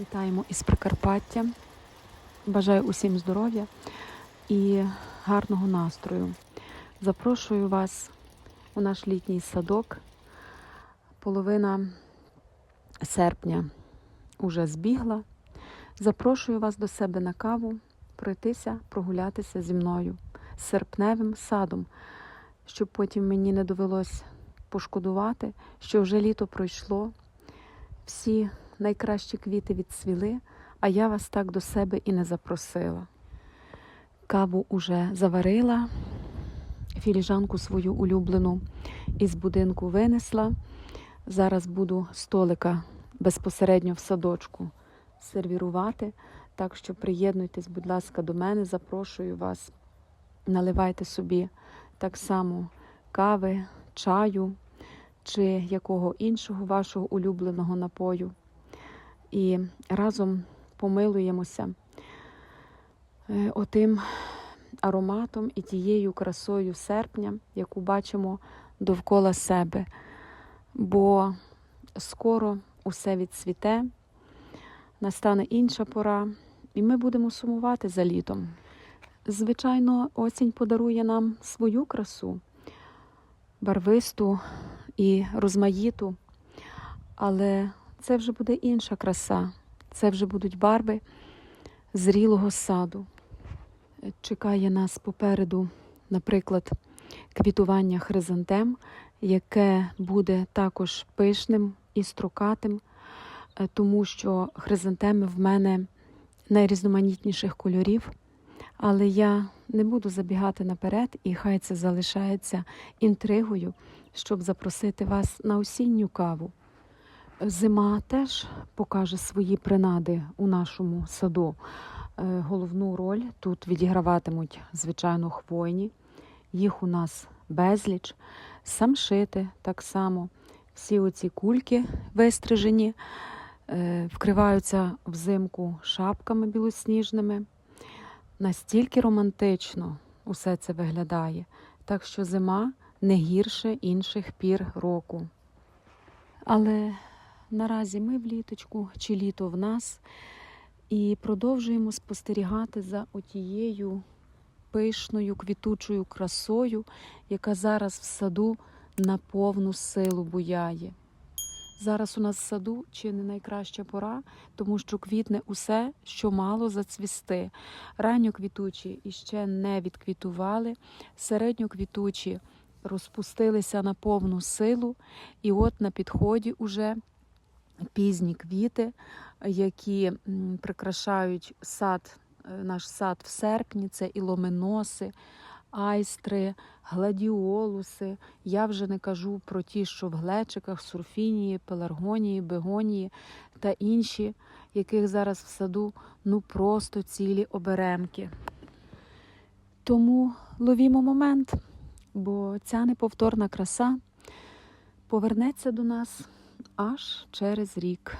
Вітаємо із Прикарпаття. Бажаю усім здоров'я і гарного настрою. Запрошую вас у наш літній садок. Половина серпня уже збігла. Запрошую вас до себе на каву, пройтися, прогулятися зі мною з серпневим садом, щоб потім мені не довелось пошкодувати, що вже літо пройшло. Всі найкращі квіти відцвіли, а я вас так до себе і не запросила. Каву уже заварила, філіжанку свою улюблену із будинку винесла. Зараз буду столика безпосередньо в садочку сервірувати. Так що приєднуйтесь, будь ласка, до мене, запрошую вас. Наливайте собі так само кави, чаю чи якого іншого вашого улюбленого напою. І разом помилуємося е, отим ароматом і тією красою серпня, яку бачимо довкола себе. Бо скоро усе відцвіте, настане інша пора, і ми будемо сумувати за літом. Звичайно, осінь подарує нам свою красу, барвисту і розмаїту, але це вже буде інша краса, це вже будуть барви зрілого саду. Чекає нас попереду, наприклад, квітування хризантем, яке буде також пишним і строкатим, е, тому що хризантеми в мене найрізноманітніших кольорів. Але я не буду забігати наперед, і хай це залишається інтригою, щоб запросити вас на осінню каву. Зима теж покаже свої принади у нашому саду. Е, Головну роль тут відіграватимуть, звичайно, хвойні. Їх у нас безліч, самшити так само. Всі оці кульки вистрижені, е, вкриваються взимку шапками білосніжними. Настільки романтично усе це виглядає, так що зима не гірше інших пір року. Але наразі ми в літочку чи літо в нас і продовжуємо спостерігати за отією пишною квітучою красою, яка зараз в саду на повну силу буяє. Зараз у нас в саду чи не найкраща пора, тому що квітне усе, що мало зацвісти. Ранньоквітучі іще не відквітували, середньоквітучі розпустилися на повну силу, і от на підході уже пізні квіти, які прикрашають сад, е, наш сад в серпні. Це і айстри, гладіолуси. Я вже не кажу про ті, що в глечиках, сурфінії, пеларгонії, бегонії та інші, яких зараз в саду ну просто цілі оберемки. Тому ловімо момент, бо ця неповторна краса повернеться до нас аж через рік.